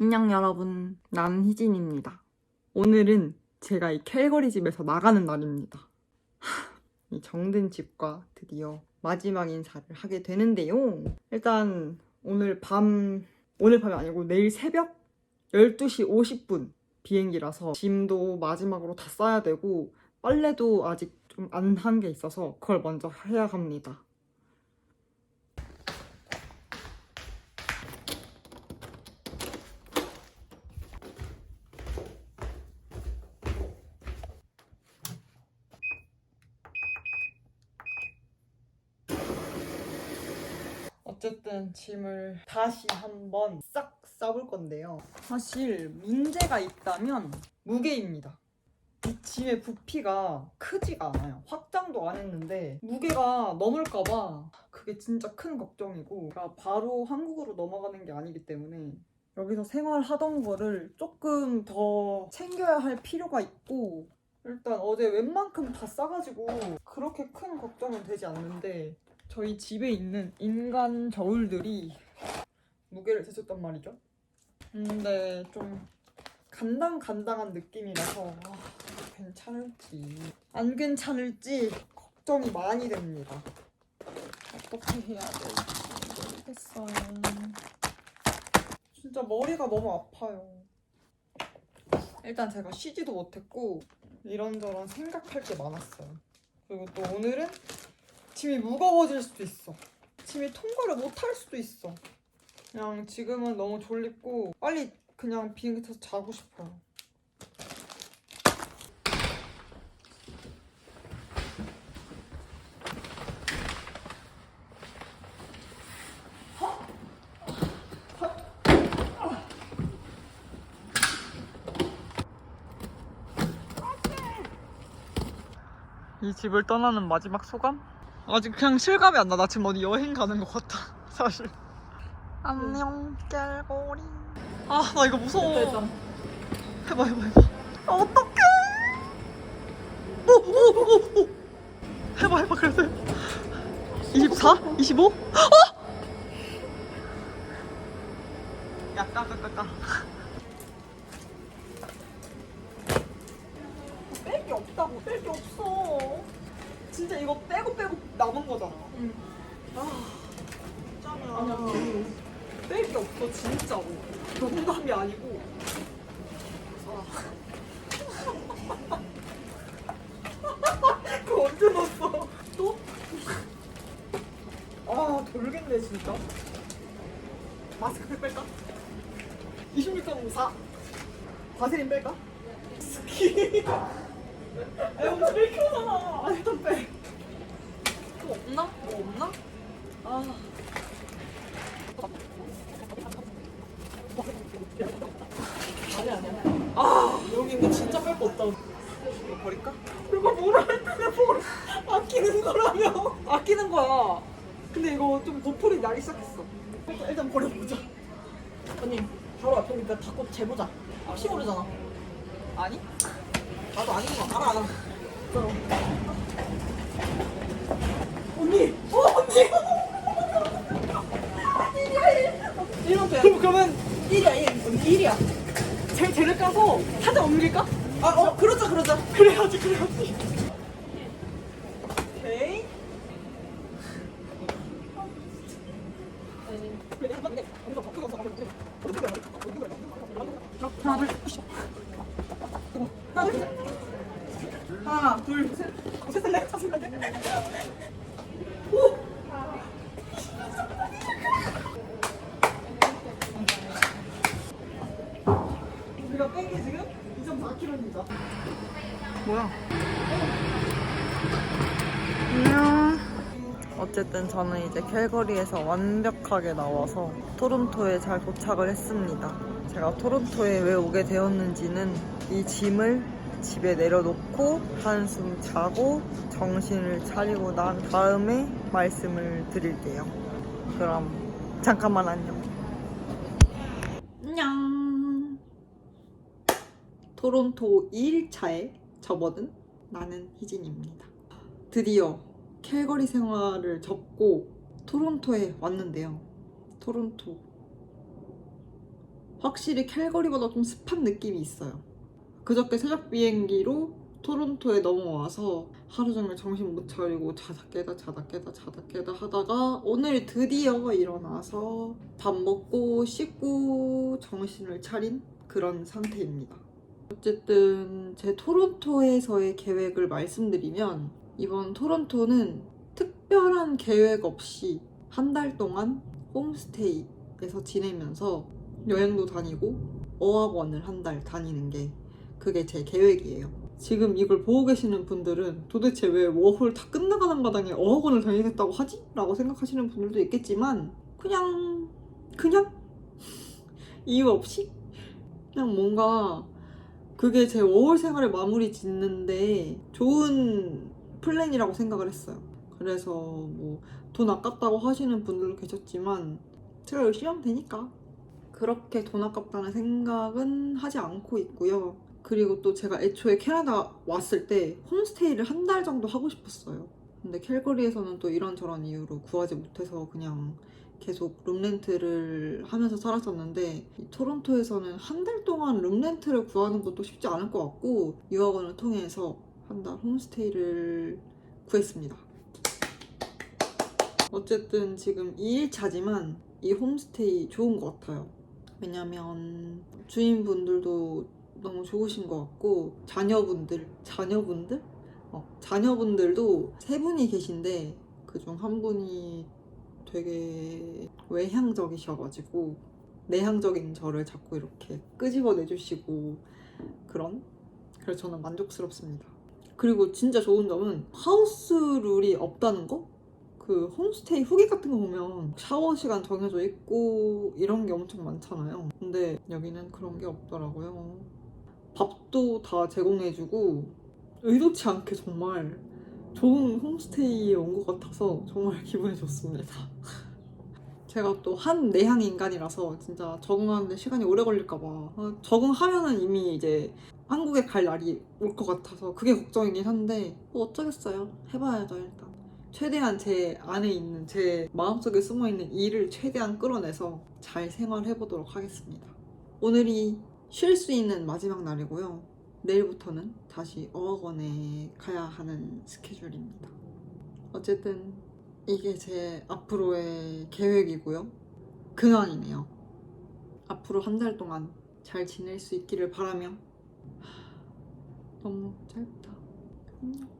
안녕 여러분, 난 희진입니다. 오늘은 제가 이 캘거리 집에서 나가는 날입니다. 하, 이 정든 집과 드디어 마지막 인사를 하게 되는데요. 일단 오늘 밤, 오늘 밤이 아니고 내일 새벽 12시 50분 비행기라서 짐도 마지막으로 다 싸야 되고 빨래도 아직 좀 안 한 게 있어서 그걸 먼저 해야 합니다. 어쨌든 짐을 다시 한번 싹 싸볼 건데요. 사실 문제가 있다면 무게입니다. 이 짐의 부피가 크지가 않아요. 확장도 안 했는데 무게가 넘을까봐 그게 진짜 큰 걱정이고 제가 바로 한국으로 넘어가는 게 아니기 때문에 여기서 생활하던 거를 조금 더 챙겨야 할 필요가 있고 일단 어제 웬만큼 다 싸가지고 그렇게 큰 걱정은 되지 않는데 저희 집에 있는 인간 저울들이 무게를 재줬단 말이죠. 근데 좀 간당간당한 느낌이라서 아, 괜찮을지 안 괜찮을지 걱정이 많이 됩니다. 어떻게 해야 될지 모르겠어요. 진짜 머리가 너무 아파요. 일단 제가 쉬지도 못했고 이런저런 생각할 게 많았어요. 그리고 또 오늘은 짐이 무거워질 수도 있어. 짐이 통과를 못 할 수도 있어. 그냥 지금은 너무 졸립고 빨리 그냥 비행기 타서 자고 싶어요. 이 집을 떠나는 마지막 소감? 아직 그냥 실감이 안 나. 나 지금 어디 여행 가는 것 같아. 사실. 안녕, 깰고리. 아, 나 이거 무서워. 해봐, 해봐, 해봐. 아, 어떡해. 오, 오, 오, 오. 해봐, 해봐, 그래도. 24? 25? 어! 야, 까, 까, 까, 까. 뺄게 없다고, 뺄 게 없어. 진짜 이거 빼고 빼고 남은 거잖아. 응. 아, 진짜냐. 뺄게 없어, 진짜로. 농담이 아니고. 아. 그거 언제 넣었어? 또? 아, 돌겠네, 진짜. 마스크 뺄까? 26.4. 바세린 뺄까? 스키. 야, 엄청 뺄거잖아. 아, 빼. 또 없나? 뭐 없나? 아. 아니 아니야. 아 여기 있는 진짜 뺄 거 없다. 이거 버릴까? 이거 뭐라 했는데 뭘 아끼는 거라며? 아끼는 거야. 근데 이거 좀 도풀이 나기 시작했어. 일단, 일단 버려보자. 언니 바로 앞에 오니까 닫고 재보자 혹시 모르잖아 아니? 나도 아닌 거 알아 알아 언니! 어 언니! 돼 그럼 그러면 1이야 1 언니 1이야 제 쟤를 까서 사자 옮길까? 아 어 그러자 그러자 그래야지 그래야지. 오케이. 하나 둘. 하나 둘 셋. 셋 넷. 다섯 넷. 오. 우리가 뺀게 지금 2.4kg입니다. 뭐야? 안녕. 어쨌든 저는 이제 캘거리에서 완벽하게 나와서 토론토에 잘 도착을 했습니다. 제가 토론토에 왜 오게 되었는지는 이 짐을 집에 내려놓고 한숨 자고 정신을 차리고 난 다음에 말씀을 드릴게요. 그럼 잠깐만 안녕. 안녕. 토론토 2일차에 접어든 나는 희진입니다. 드디어 캘거리 생활을 접고 토론토에 왔는데요. 토론토. 확실히 캘거리보다 좀 습한 느낌이 있어요. 그저께 새벽 비행기로 토론토에 넘어와서 하루 종일 정신 못 차리고 자다 깨다 자다 깨다 자다 깨다 하다가 오늘 드디어 일어나서 밥 먹고 씻고 정신을 차린 그런 상태입니다. 어쨌든 제 토론토에서의 계획을 말씀드리면 이번 토론토는 특별한 계획 없이 한 달 동안 홈스테이에서 지내면서 여행도 다니고 어학원을 한 달 다니는 게 그게 제 계획이에요. 지금 이걸 보고 계시는 분들은 도대체 왜 워홀 다 끝나가는 마당에 어학원을 다니겠다고 하지? 라고 생각하시는 분들도 있겠지만 그냥 그냥 이유 없이 그냥 뭔가 그게 제 워홀 생활을 마무리 짓는데 좋은 플랜이라고 생각을 했어요. 그래서 뭐 돈 아깝다고 하시는 분들도 계셨지만 제가 열심히 하면 되니까 그렇게 돈 아깝다는 생각은 하지 않고 있고요. 그리고 또 제가 애초에 캐나다 왔을 때 홈스테이를 한 달 정도 하고 싶었어요. 근데 캘거리에서는 또 이런저런 이유로 구하지 못해서 그냥 계속 룸렌트를 하면서 살았었는데 이 토론토에서는 한 달 동안 룸렌트를 구하는 것도 쉽지 않을 것 같고 유학원을 통해서 한 달 홈스테이를 구했습니다. 어쨌든 지금 2일차지만 이 홈스테이 좋은 것 같아요. 왜냐면 주인분들도 너무 좋으신 것 같고 자녀분들, 자녀분들? 어, 자녀분들도 세 분이 계신데 그중 한 분이 되게 외향적이셔가지고 내향적인 저를 자꾸 이렇게 끄집어내 주시고 그런 그래서 저는 만족스럽습니다. 그리고 진짜 좋은 점은 하우스 룰이 없다는 거? 그 홈스테이 후기 같은 거 보면 샤워 시간 정해져 있고 이런 게 엄청 많잖아요. 근데 여기는 그런 게 없더라고요. 밥도 다 제공해주고 의도치 않게 정말 좋은 홈스테이에 온 것 같아서 정말 기분이 좋습니다. 제가 또 한 내향 인간이라서 진짜 적응하는데 시간이 오래 걸릴까봐 어, 적응하면은 이미 이제 한국에 갈 날이 올 것 같아서 그게 걱정이긴 한데 뭐 어쩌겠어요. 해봐야죠 일단. 최대한 제 안에 있는 제 마음속에 숨어 있는 일을 최대한 끌어내서 잘 생활해 보도록 하겠습니다. 오늘이 쉴 수 있는 마지막 날이고요. 내일부터는 다시 어학원에 가야 하는 스케줄입니다. 어쨌든 이게 제 앞으로의 계획이고요. 근황이네요. 앞으로 한 달 동안 잘 지낼 수 있기를 바라며 하, 너무 짧다. 안녕.